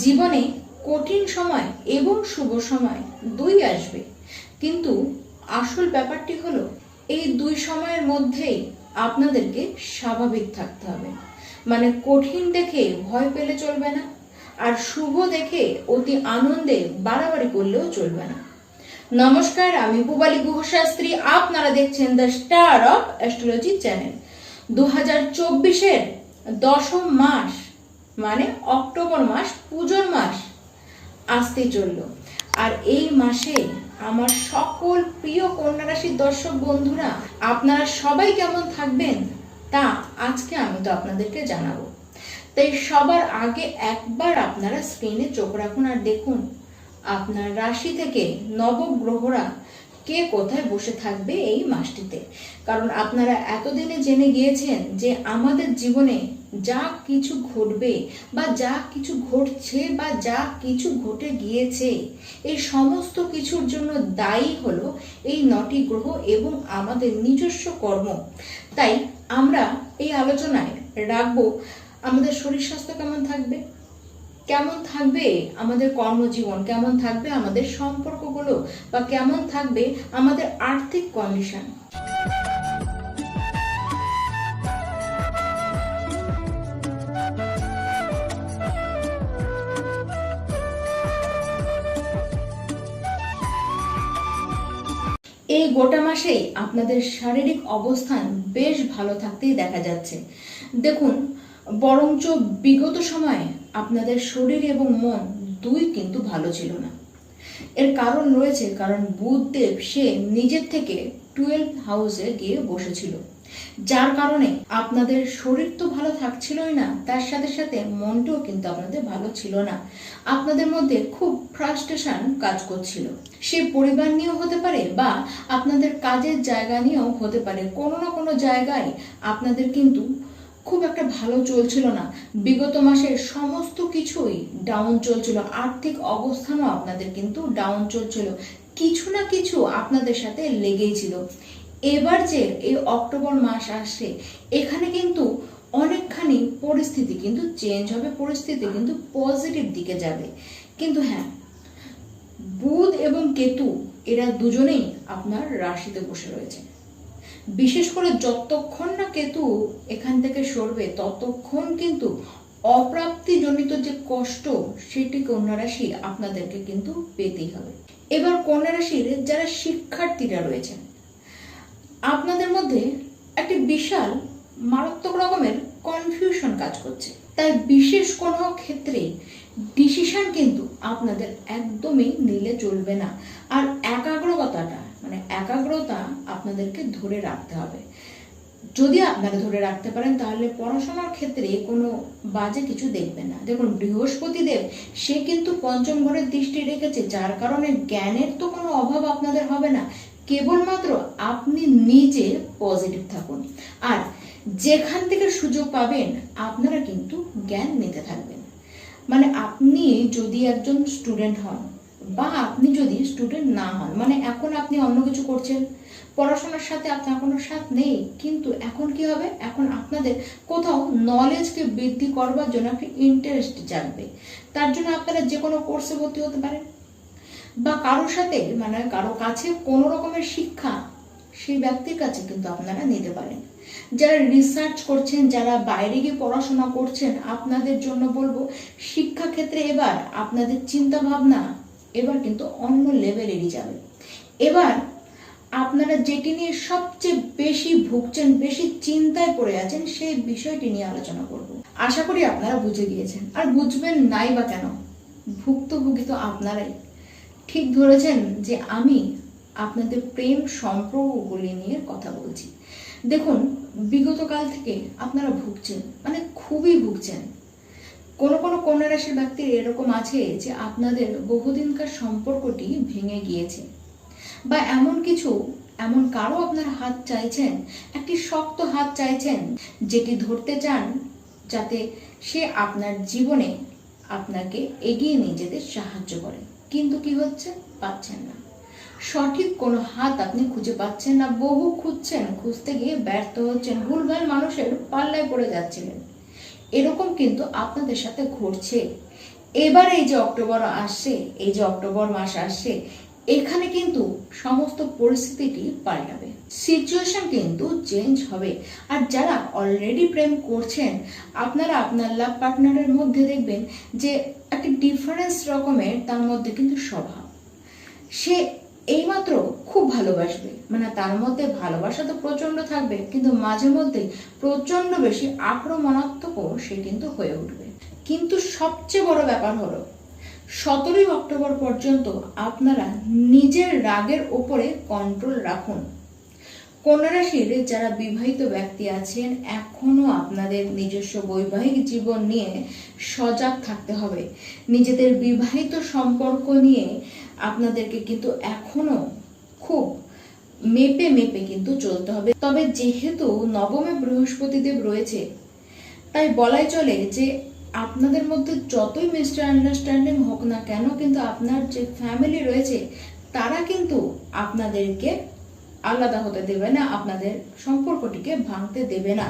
জীবনে কঠিন সময় এবং শুভ সময় দুই আসবে। কিন্তু আসল ব্যাপারটি হলো, এই দুই সময়ের মধ্যেই আপনাদেরকে স্বাভাবিক থাকতে হবে। মানে কঠিন দেখে ভয় পেলে চলবে না, আর শুভ দেখে অতি আনন্দে বাড়াবাড়ি করলেও চলবে না। নমস্কার, আমি পুবালি গুহশাস্ত্রী, আপনারা দেখছেন the star of astrology channel. দু হাজার চব্বিশের দশম মাস মানে অক্টোবর মাস, পুজোর মাস আসতে চলল। আর এই মাসে আমার সকল প্রিয় কন্যা রাশির দর্শক বন্ধুরা, আপনারা সবাই কেমন থাকবেন তা আজকে আমি তো আপনাদেরকে জানাব। তাই সবার আগে একবার আপনারা স্ক্রিনে চোখ রাখুন আর দেখুন, আপনার রাশি থেকে নবগ্রহরা কে কোথায় বসে থাকবে এই মাসটিতে? কারণ আপনারা এতদিনে জেনে গিয়েছেন যে আমাদের জীবনে যা কিছু ঘটবে বা যা কিছু ঘটছে বা যা কিছু ঘটে গিয়েছে, এই সমস্ত কিছুর জন্য দায়ী হলো এই নটি গ্রহ এবং আমাদের নিজস্ব কর্ম। তাই আমরা এই আলোচনায় রাখব, আমাদের শরীর স্বাস্থ্য কেমন থাকবে? কেমন থাকবে আমাদের কর্মজীবন? কেমন থাকবে আমাদের সম্পর্কগুলো? বা কেমন থাকবে আমাদের আর্থিক কন্ডিশন এই গোটা মাসেই আপনাদের শারীরিক অবস্থান বেশ ভালো থাকতেই দেখা যাচ্ছে। দেখুন, বরঞ্চ বিগত সময়ে আপনাদের শরীর এবং মন দুই কিন্তু ভালো ছিল না। এর কারণ রয়েছে কারণ বুধদেব সে নিজের থেকে টুয়েলভ হাউসে গিয়ে বসেছিল। যার কারণে আপনাদের শরীর তো ভালো থাকছিলই না, তার সাথে সাথে মনটাও কিন্তু আপনাদের ভালো ছিল না। আপনাদের মধ্যে খুব ফ্রাস্ট্রেশন কাজ করছিল। সে পরিবার নিয়েও হতে পারে বা আপনাদের কাজের জায়গা নিয়েও হতে পারে। কোনো না কোনো জায়গায় আপনাদের কিন্তু খুব একটা ভালো চলছিল না। বিগত মাসের সমস্ত কিছুই ডাউন চলছিল। আর্থিক অবস্থানও আপনাদের কিন্তু ডাউন চলছিল। কিছু না কিছু আপনাদের সাথে লেগেই ছিল। এবার যে এই অক্টোবর মাস আসছে, এখানে কিন্তু অনেকখানি পরিস্থিতি কিন্তু চেঞ্জ হবে, পরিস্থিতি কিন্তু পজিটিভ দিকে যাবে। কিন্তু হ্যাঁ বুধ এবং কেতু এরা দুজনেই আপনার রাশিতে বসে রয়েছে। বিশেষ করে যতক্ষণ না কেতু এখান থেকে সরবে, ততক্ষণ কিন্তু অপ্রাপ্তিজনিত যে কষ্ট সেটি কন্যা রাশি আপনাদেরকে কিন্তু পেতেই হবে। এবার কন্যা রাশির যারা শিক্ষার্থীরা রয়েছেন, আপনাদের মধ্যে একটি বিশাল, মারাত্মক রকমের কনফিউশন কাজ করছে। তাই বিশেষ কোনো ক্ষেত্রে ডিসিশন কিন্তু আপনাদের একদমই নিলে চলবে না। আর একাগ্রতাটা মানে একাগ্রতা আপনাদেরকে ধরে রাখতে হবে। যদি আপনারা ধরে রাখতে পারেন, তাহলে পড়াশোনার ক্ষেত্রে কোনো বাজে কিছু দেখবেন না। দেখুন বৃহস্পতি দেব সে কিন্তু পঞ্চম ঘরের দৃষ্টি রেখেছে, যার কারণে জ্ঞানের তো কোনো অভাব আপনাদের হবে না। কেবলমাত্র আপনি নিজে পজিটিভ থাকুন। আর যেখান থেকে সুযোগ পাবেন, আপনারা কিন্তু জ্ঞান নিতে থাকবেন। মানে আপনি যদি একজন স্টুডেন্ট হন, বা আপনি যদি স্টুডেন্ট না হন মানে এখন আপনি অন্য কিছু করছেন পড়াশোনার সাথে আপনার কোনো সাথ নেই, কিন্তু এখন কি হবে? এখন আপনাদের কোথাও নলেজকে বৃদ্ধি করবার জন্য একটা ইন্টারেস্ট জানবে তার জন্য আপনারা যে কোনো কোর্সে ভর্তি হতে পারেন। বা কারোর সাথে মানে কারও কাছে কোনো রকমের শিক্ষা, সেই ব্যক্তির কাছে কিন্তু আপনারা নিতে পারেন। যারা রিসার্চ করছেন, যারা বাইরে গিয়ে পড়াশোনা করছেন, আপনাদের জন্য বলব শিক্ষা ক্ষেত্রে এবার আপনাদের চিন্তা ভাবনা এবার কিন্তু অন্য লেভেলেরই যাবে। এবার আপনারা যেটি নিয়ে সবচেয়ে বেশি ভুগছেন, বেশি চিন্তায় পড়ে আছেন, সেই বিষয়টি নিয়ে আলোচনা করব। আশা করি আপনারা বুঝে গিয়েছেন। আর বুঝবেন নাই বা কেন? ভুক্তভোগী তো আপনারাই। ঠিক ধরেছেন যে আমি আপনাদের প্রেম সম্পর্কগুলি নিয়ে কথা বলছি। দেখুন, বিগত কাল থেকে আপনারা ভুগছেন মানে খুবই ভুগছেন। কোনো কোনো কন্যা রাশির ব্যক্তির এরকম আছে যে আপনাদের বহুদিনকার সম্পর্কটি ভেঙে গিয়েছে। বা এমন কিছু, এমন কারও আপনার হাত চাইছেন, একটি শক্ত হাত চাইছেন, যেটি ধরতে চান, যাতে সে আপনার জীবনে আপনাকে এগিয়ে নিয়ে যেতে সাহায্য করে। কিন্তু কি হচ্ছে? পাচ্ছেন না। সঠিক কোনো হাত আপনি খুঁজে পাচ্ছেন না। বহু খুঁজছেন, খুঁজতে গিয়ে ব্যর্থ হচ্ছেন। ভুলভাল মানুষের পাল্লায় পড়ে যাচ্ছিলেন। এরকম কিন্তু আপনাদের সাথে ঘটছে। এবার এই যে অক্টোবর আসছে, এই যে অক্টোবর মাস আসছে এখানে কিন্তু সমস্ত পরিস্থিতিটি পাল্টাবে সিচুয়েশন কিন্তু চেঞ্জ হবে। আর যারা অলরেডি প্রেম করছেন, আপনারা আপনার লাভ পার্টনারের মধ্যে দেখবেন যে একটা ডিফারেন্স রকমের তার মধ্যে কিন্তু স্বভাব। সে এইমাত্র খুব ভালোবাসবে। মানে তার মধ্যে ভালোবাসা তো প্রচণ্ড থাকবে, কিন্তু মাঝে মধ্যে প্রচণ্ড বেশি আক্রমণাত্মকও সে কিন্তু হয়ে উঠবে। কিন্তু সবচেয়ে বড় ব্যাপার হলো সতেরোই অক্টোবর পর্যন্ত আপনারা নিজের রাগের ওপরে কন্ট্রোল রাখুন। কন্যা রাশির যারা বিবাহিত ব্যক্তি আছেন এখনও আপনাদের নিজস্ব বৈবাহিক জীবন নিয়ে সজাগ থাকতে হবে। নিজেদের বিবাহিত সম্পর্ক নিয়ে আপনাদেরকে কিন্তু এখনও খুব মেপে মেপে কিন্তু চলতে হবে। তবে যেহেতু নবমে বৃহস্পতিদেব রয়েছে, তাই বলাই চলে যে আপনাদের মধ্যে যতই মিস্টার আন্ডারস্ট্যান্ডিং হোক না কেন, কিন্তু আপনার যে ফ্যামিলি রয়েছে, তারা কিন্তু আপনাদেরকে আলাদা হতে দেবে না, আপনাদের সম্পর্কটিকে ভাঙতে দেবে না।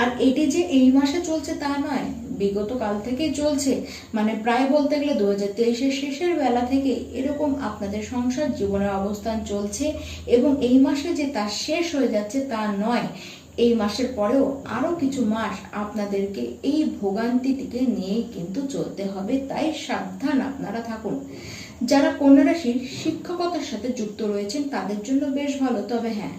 আর এটি যে এই মাসে চলছে তা নয়, বিগত কাল থেকেই চলছে। মানে প্রায় বলতে গেলে দু হাজার তেইশের শেষের বেলা থেকে এরকম আপনাদের সংসার জীবনের অবস্থান চলছে এবং এই মাসে যে তা শেষ হয়ে যাচ্ছে তা নয়। এই মাসের পরেও আরও কিছু মাস আপনাদেরকে এই ভোগান্তিটিকে নিয়ে কিন্তু চলতে হবে, তাই সাবধান আপনারা থাকুন। যারা কন্যা রাশির শিক্ষকতার সাথে যুক্ত রয়েছেন, তাদের জন্য বেশ ভালো। তবে হ্যাঁ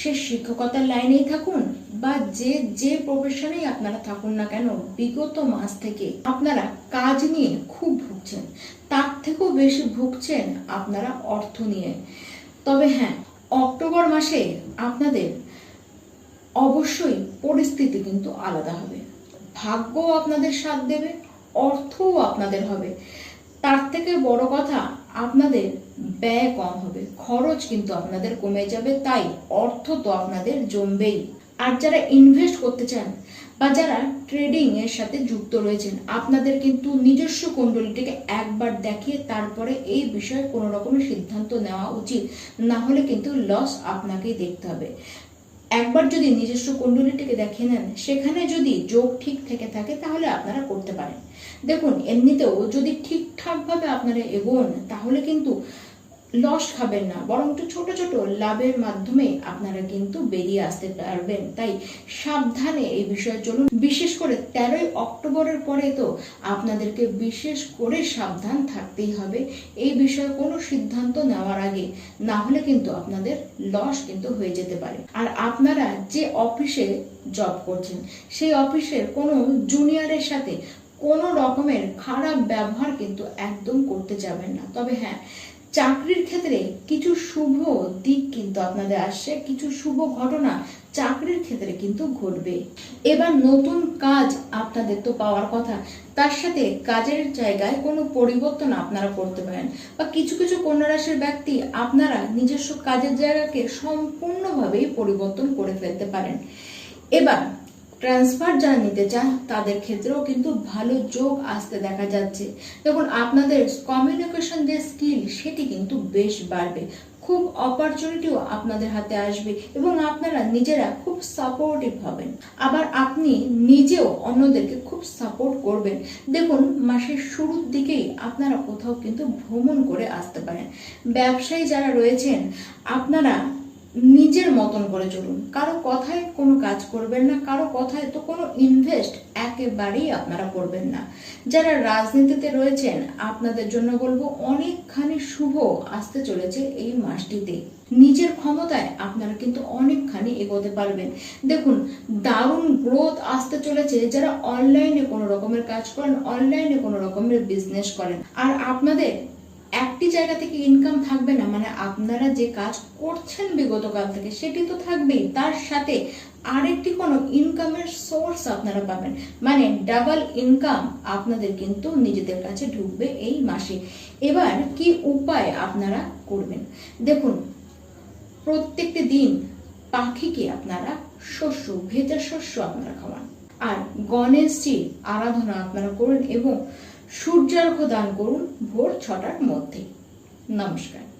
সে শিক্ষকতার লাইনেই থাকুন বা যে যে প্রফেশনেই আপনারা থাকুন না কেন, বিগত মাস থেকে আপনারা কাজ নিয়ে খুব ভুগছেন। তার থেকেও বেশি ভুগছেন আপনারা অর্থ নিয়ে। তবে হ্যাঁ অক্টোবর মাসে আপনাদের অবশ্যই পরিস্থিতি কিন্তু আলাদা হবে। ভাগ্যও আপনাদের সাথ দেবে, অর্থও আপনাদের হবে। তার থেকে বড় কথা, আপনাদের ব্যয় কম হবে, খরচ কিন্তু আপনাদের কমে যাবে, তাই অর্থ তো আপনাদের জমবেই। আর যারা ইনভেস্ট করতে চান বা যারা ট্রেডিং এর সাথে যুক্ত রয়েছেন, আপনাদের কিন্তু নিজস্ব কুণ্ডলিটিকে একবার দেখিয়ে তারপরে এই বিষয়ে কোনো রকমের সিদ্ধান্ত নেওয়া উচিত। না হলে কিন্তু লস আপনাকেই দেখতে হবে। একবার যদি নিজস্ব কুণ্ডলিটিকে দেখে নেন, সেখানে যদি যোগ ঠিক থেকে থাকে, তাহলে আপনারা করতে পারেন। দেখুন, এমনিতেও যদি ঠিকঠাকভাবে আপনারা এগোন, তাহলে কিন্তু লস খাবেন না, বরং একটু ছোট ছোট লাভের মাধ্যমে আপনারা কিন্তু বেরিয়ে আসতে পারবেন। তাই সাবধানে এই বিষয়ে চলুন। বিশেষ করে তেরোই অক্টোবরের পরে তো আপনাদেরকে বিশেষ করে সাবধান থাকতেই হবে। এই বিষয়ে কোনো সিদ্ধান্ত নেওয়ার আগে না হলে কিন্তু আপনাদের লস কিন্তু হয়ে যেতে পারে। আর আপনারা যে অফিসে জব করছেন, সেই অফিসের কোনো জুনিয়রের সাথে কোনো রকমের খারাপ ব্যবহার কিন্তু একদম করতে যাবেন না। তবে হ্যাঁ চাকরির ক্ষেত্রে কিছু শুভ দিক কিন্তু আপনাদের আসছে, কিছু শুভ ঘটনা চাকরির ক্ষেত্রে কিন্তু ঘটবে। এবার নতুন কাজ আপনাদের তো পাওয়ার কথা, তার সাথে কাজের জায়গায় কোনো পরিবর্তন আপনারা করতে পারেন বা কিছু কিছু কন্যা রাশির ব্যক্তি আপনারা নিজস্ব কাজের জায়গাকে সম্পূর্ণভাবেই পরিবর্তন করে ফেলতে পারেন। এবার ট্রান্সফার যারা নিতে চান, তাদের ক্ষেত্রেও কিন্তু ভালো যোগ আসতে দেখা যাচ্ছে। দেখুন, আপনাদের কমিউনিকেশন যে স্কিল সেটি কিন্তু বেশ বাড়বে। খুব অপরচুনিটিও আপনাদের হাতে আসবে এবং আপনারা নিজেরা খুব সাপোর্টিভ হবেন। আবার আপনি নিজেও অন্যদেরকে খুব সাপোর্ট করবেন। দেখুন, মাসের শুরুর দিকেই আপনারা কোথাও কিন্তু ভ্রমণ করে আসতে পারেন। ব্যবসায়ী যারা রয়েছেন, আপনারা নিজের মতন করে চলুন। কারও কথায় কোনো কাজ করবেন না, কারও কথায় তো কোনো ইনভেস্ট একেবারেই আপনারা করবেন না। যারা রাজনীতিতে রয়েছেন, আপনাদের জন্য বলব অনেকখানি শুভ আসতে চলেছে এই মাসটিতে। নিজের ক্ষমতায় আপনারা কিন্তু অনেকখানি এগোতে পারবেন। দেখুন, দারুণ গ্রোথ আসতে চলেছে যারা অনলাইনে কোনো রকমের কাজ করেন অনলাইনে কোনো রকমের বিজনেস করেন। আর আপনাদের একটি জায়গা থেকে ইনকাম থাকবে না মানে আপনারা যে কাজ করছেন বিগত কাল থেকে, সেটি তো থাকবেই। তার সাথে আরেকটি কোনো ইনকামের সোর্স আপনারা পাবেন। মানে ডাবল ইনকাম আপনাদের কিন্তু নিজেদের কাছে ঢুকবে এই মাসে। এবার কি উপায় আপনারা করবেন? দেখুন, প্রত্যেকটি দিন পাখিকে আপনারা শস্য, ভেজা শস্য আপনারা খাওয়ান। আর গণেশজির আরাধনা আপনারা করুন এবং সূর্যার্ঘ্য দান করুন ভোর ছটার মধ্যে। নমস্কার।